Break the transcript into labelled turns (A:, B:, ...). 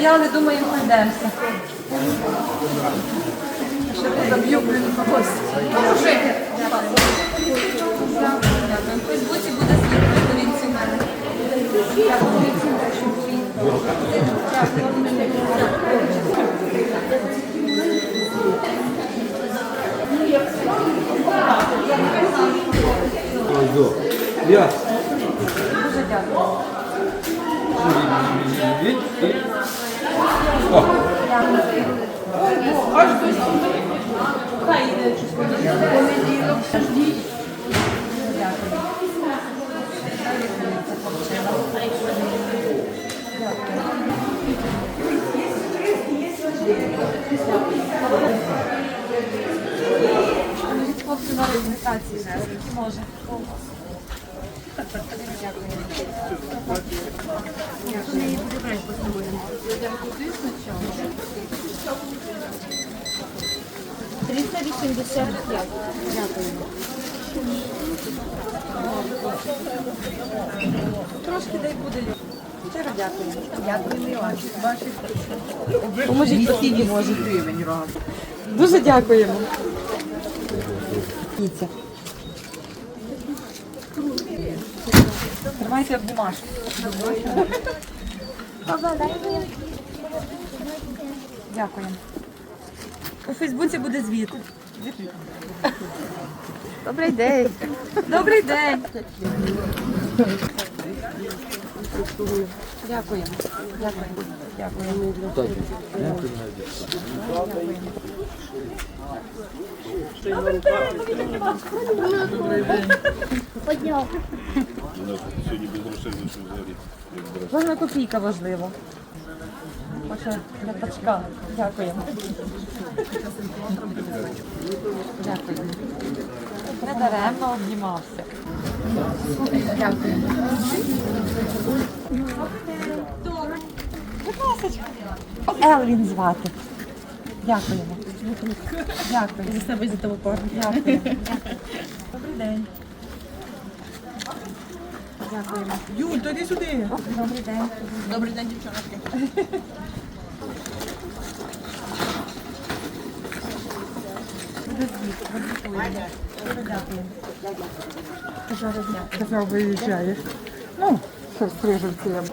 A: Я не думаю, пройдемося. Ще заб'ю, блін, когось. В Фейсбуці буде дивіться в мене.
B: Я.
A: Дуже дякую. Хлопці на реабілітації, скільки може. Трошки дай буде. Щиро дякую. Дякую, Мілан. Поможіть постійні може. Дуже дякуємо. Тримайте бумажку. Дякую. У Фейсбуці буде звіт. Добрий день. Добрий день. Дякую. Дякую. Дякую.
C: Подняв.
D: Сьогодні без грошей взагалі.
A: Кожна копійка важлива. Хоча для тачка. Дякуємо. Дякую. Не даремно обнімався. Дякую. Будь ласка. Елвін звати. Дякуємо. Дякую. За себе за телефон. Дякую. Добрий день. Дякуємо.
E: Юль, то йди сюди.
A: Добрий день.
E: Добрий день, дівчатки.
A: Казав, виїжджаєш. Ну, що з крижівцем.